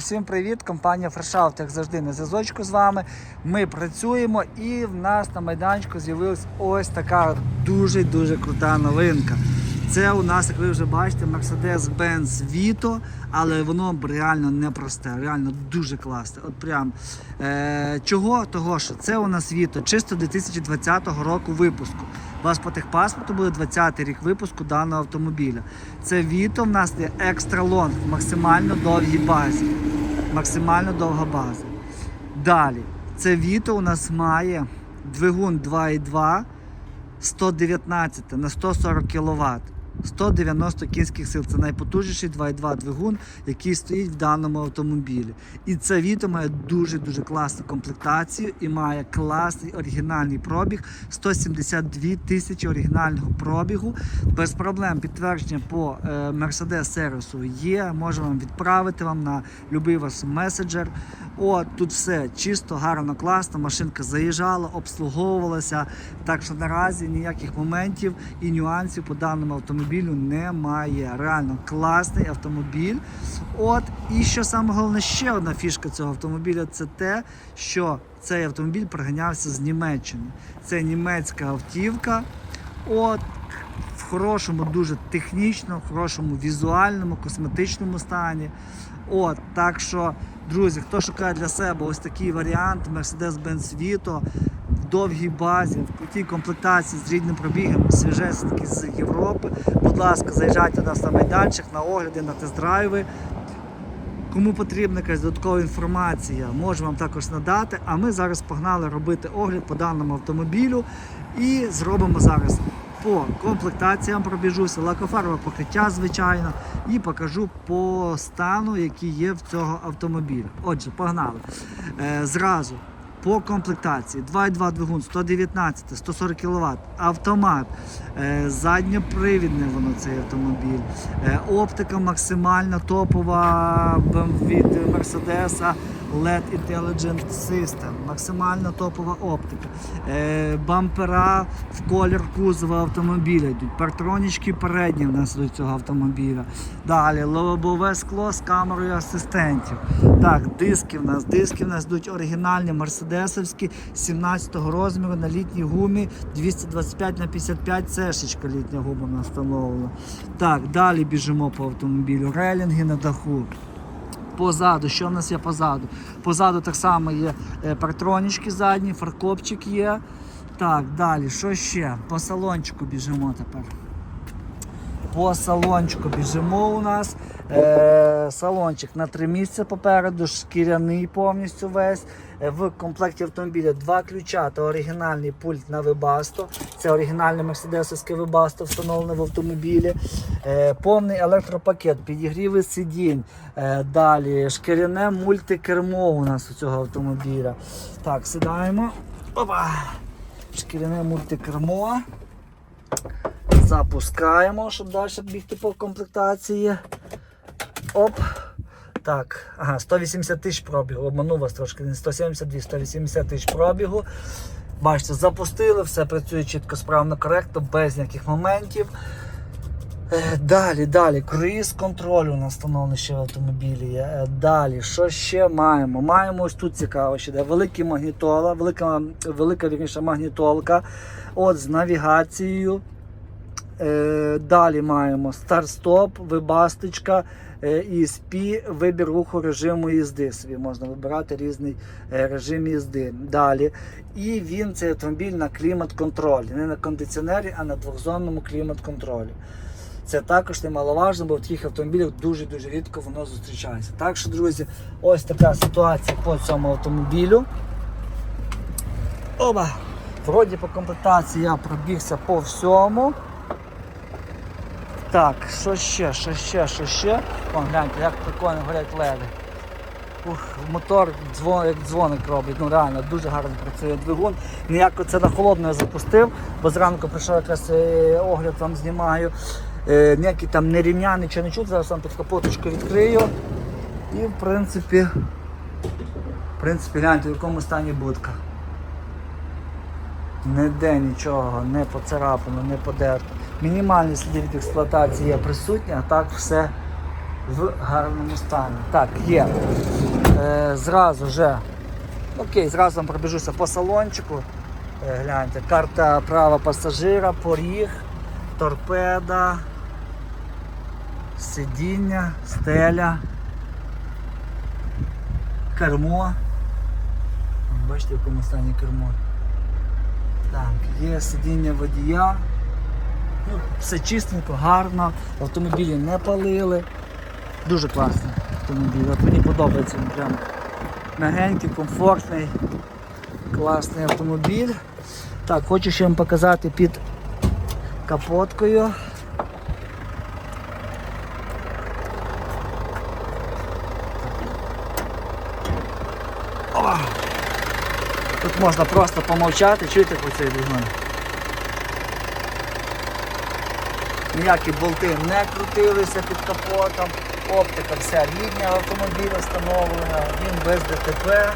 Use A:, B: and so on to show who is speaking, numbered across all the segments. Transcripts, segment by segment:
A: Всім привіт! Компанія Фрешаут, як завжди, на зв'язочку з вами. Ми працюємо і в нас на майданчику з'явилась ось така дуже-дуже крута новинка. Це у нас, як ви вже бачите, Mercedes-Benz Vito, але воно реально непросте, реально дуже класне. От прям е, чого? Того, що це у нас Vito, чисто 2020 року випуску. У вас по техпаспорту буде 20-й рік випуску даного автомобіля. Це Vito в нас є екстра лонг, максимально довгій базі. Максимально довга база. Далі, це Віто у нас має двигун 2.2 119 на 140 кВт. 190 кінських сил. Це найпотужніший 2.2 двигун, який стоїть в даному автомобілі. І це Vito має дуже-дуже класну комплектацію і має класний оригінальний пробіг 172 тисячі оригінального пробігу. Без проблем підтвердження по е, Mercedes сервісу є. Можемо вам відправити вам на будь-який вас меседжер. От тут все чисто, гарно, класно. Машинка заїжджала, обслуговувалася. Так що наразі ніяких моментів і нюансів по даному автомобілю немає. Реально класний автомобіль. От і що саме головне, ще одна фішка цього автомобіля це те, що цей автомобіль приганявся з Німеччини. Це німецька автівка. От в хорошому, дуже технічно, в хорошому візуальному, косметичному стані. От, так що, друзі, хто шукає для себе ось такий варіант Mercedes-Benz Vito довгій базі, в крутій комплектації з рідним пробігом, свіжесенький з Європи. Будь ласка, заїжджайте до нас на майданчик, на огляди, на тест-драйви. Кому потрібна якась додаткова інформація, можу вам також надати. А ми зараз погнали робити огляд по даному автомобілю і зробимо зараз по комплектаціям пробіжуся, лакофарбове покриття, звичайно, і покажу по стану, який є в цього автомобіля. Отже, погнали. Е, зразу по комплектації. 2.2 двигун, 119, 140 кВт, автомат, е, задньопривідне воно цей автомобіль, е, оптика максимальна топова від Mercedes LED Intelligent System, максимально топова оптика, е, бампера в колір кузова автомобіля йдуть, партронічки передні в нас до цього автомобіля. Далі лобове скло з камерою асистентів. Так, диски в нас, диски в нас йдуть оригінальні мерседесовські 17 розміру на літній гумі 225 на 55 цешечка літня гума в встановлена. Так, далі біжимо по автомобілю. Релінги на даху. Позаду, що в нас є позаду? Позаду так само є е, партронічки задні, фаркопчик є. Так, далі, що ще? По салончику біжимо тепер. По салончику біжимо у нас. Е, салончик на три місця попереду, шкіряний повністю весь. Е, В комплекті автомобіля два ключа та оригінальний пульт на Webasto. Це оригінальне мерседесовське Webasto встановлене в автомобілі. Е, повний електропакет, підігріви сидінь. Е, далі шкіряне мультикермо у нас у цього автомобіля. Так, сідаємо. Опа! Шкіряне мультикермо. Запускаємо, щоб далі бігти по комплектації. Оп. Так, ага, 180 тисяч пробігу. Обманув вас трошки, 172, 180 тисяч пробігу. Бачите, запустили, все працює чітко, справно, коректно, без ніяких моментів. Е, Далі, далі, круїз контроль у нас встановлений ще в автомобілі. Е, Далі, що ще маємо? Маємо ось тут цікаво, ще де великі магнітола, велика, велика вірніше магнітолка. От з навігацією. Е, Далі маємо старт-стоп, вибасточка, е, ESP, вибір руху режиму їзди. Собі можна вибирати різний е, режим їзди. Далі. І він цей автомобіль на клімат-контролі. Не на кондиціонері, а на двохзонному клімат-контролі. Це також немаловажно, бо в таких автомобілях дуже-дуже рідко воно зустрічається. Так що, друзі, ось така ситуація по цьому автомобілю. Оба! Вроді по комплектації я пробігся по всьому. Так, що ще, що ще, що ще? Вон, гляньте, як прикольно горять леди. Ух, мотор дзвон, як дзвоник робить, ну реально дуже гарно працює двигун. Ніяко це на холодно я запустив, бо зранку прийшов якраз е, огляд вам знімаю. Е, ніякі там не рівня, нічого не чути, зараз вам під капоточку відкрию. І в принципі, в принципі, гляньте, в якому стані будка. Ніде нічого, не поцарапано, не подерто. Мінімальні сліди від експлуатації є присутні, а так все в гарному стані. Так, є. Е, зразу вже. Окей, зразу вам пробіжуся по салончику. Е, гляньте, карта права пасажира, поріг, торпеда, сидіння, стеля, кермо. Бачите, в якому стані кермо. Так, є сидіння водія. Ну, все чистенько, гарно, автомобілі не палили. Дуже класний автомобіль. От мені подобається він прям мягенький, комфортний, класний автомобіль. Так, хочу ще вам показати під капоткою. Тут можна просто помовчати, чуєте про цей двигун? Ніякі болти не крутилися під капотом, оптика вся рідня автомобіля встановлена, він без ДТП.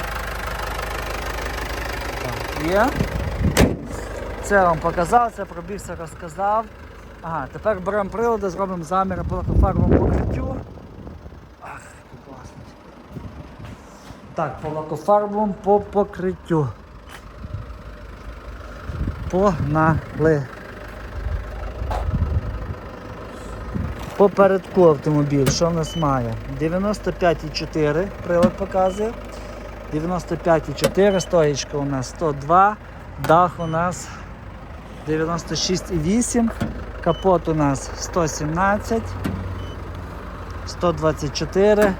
A: Так, є. Це вам показав, це пробігся, розказав. Ага, тепер беремо прилади, зробимо заміри по лакофарбовому покриттю. Ах, класний. Так, по по покриттю. Погнали. Попередку автомобіль, що в нас має? 95,4 прилад показує. 95,4, стоїчка у нас 102, дах у нас 96,8, капот у нас 117, 124,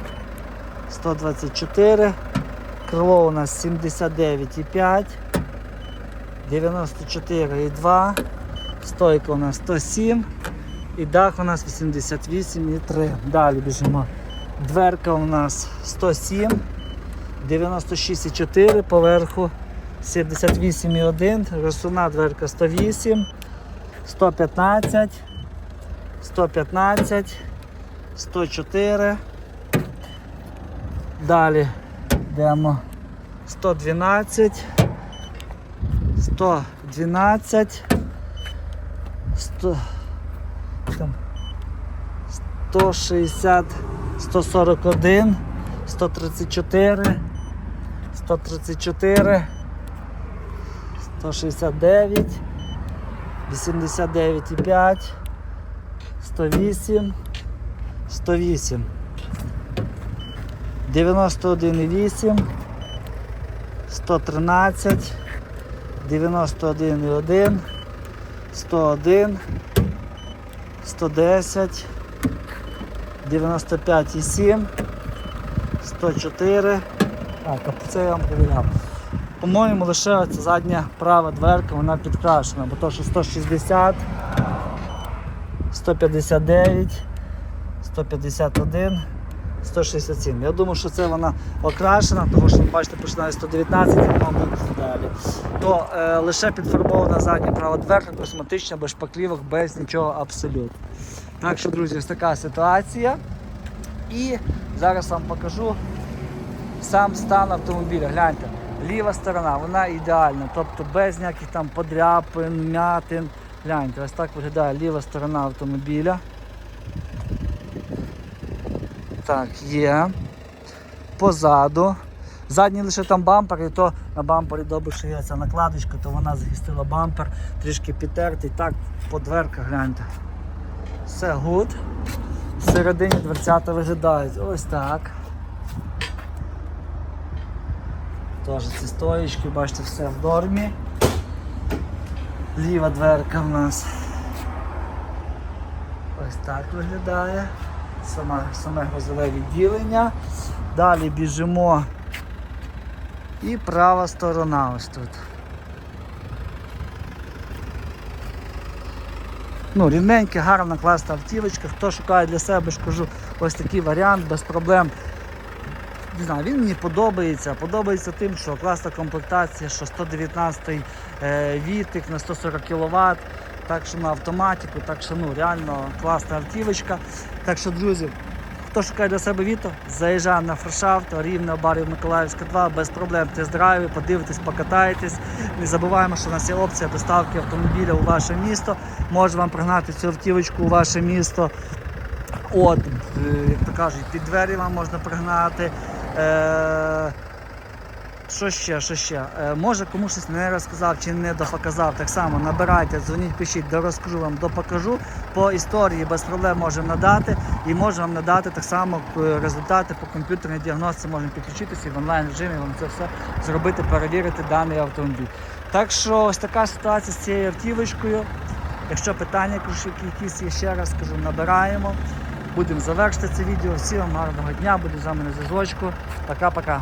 A: 124, крило у нас 79,5, 94,2, стойка у нас 107. І дах у нас 88,3. Далі біжимо. Дверка у нас 107, 96,4 поверху 78,1, розсувна дверка 108, 115, 115, 104. Далі йдемо 112, 112, 100 там 160, 141, 134, 134, 169, 89,5, 108, 108, 91,8, 113, 91,1, 101, 110, 95,7, 104. Так, а це я вам перевіряв. По-моєму, лише ця задня права дверка вона підкрашена, бо то, що 160, 159, 151, 167. Я думаю, що це вона окрашена, тому що бачите, починає 119 і мабуть далі. То е, лише підфарбована задня права дверка, косметична, без шпаклівок, без нічого абсолютно. Так що, друзі, ось така ситуація. І зараз вам покажу сам стан автомобіля. Гляньте, ліва сторона, вона ідеальна, тобто без ніяких там подряпин, м'ятин. Гляньте, ось так виглядає ліва сторона автомобіля. Так, є. Позаду. Задній лише там бампер, і то на бампері добре що є ця накладочка, то вона захистила бампер, трішки підтертий. Так, по дверках гляньте. Все гуд. Всередині дверцята виглядають ось так. Теж ці стоїчки, бачите, все в нормі. Ліва дверка в нас ось так виглядає. Саме, саме грузове відділення. Далі біжимо. І права сторона ось тут. Ну, рівненька, гарна, класна автівочка. Хто шукає для себе, ж кажу, ось такий варіант без проблем. Не знаю, він мені подобається. Подобається тим, що класна комплектація, що 119 е, вітик на 140 кВт, так що на автоматику, так що ну, реально класна автівочка. Так що, друзі, хто шукає для себе Віто, заїжджає на фрешавто, рівне барів Миколаївська 2, без проблем тест-драйві, подивитесь, покатаєтесь. Не забуваємо, що у нас є опція доставки автомобіля у ваше місто. Може вам пригнати цю автівочку у ваше місто. от, е, як то кажуть, під двері вам можна пригнати. Е, що ще, що ще? Е, може комусь щось не розказав чи не допоказав, так само набирайте, дзвоніть, пишіть, дорозкажу вам, допокажу. По історії без проблем можемо надати і можемо вам надати так само е, результати по комп'ютерній діагностиці, можемо підключитися і в онлайн режимі вам це все зробити, перевірити даний автомобіль. Так що ось така ситуація з цією автівочкою. Якщо питання якісь- якісь є, ще раз скажу, набираємо. Будемо завершити це відео. Всім вам гарного дня, буду з вами на зв'язочку. Пока-пока.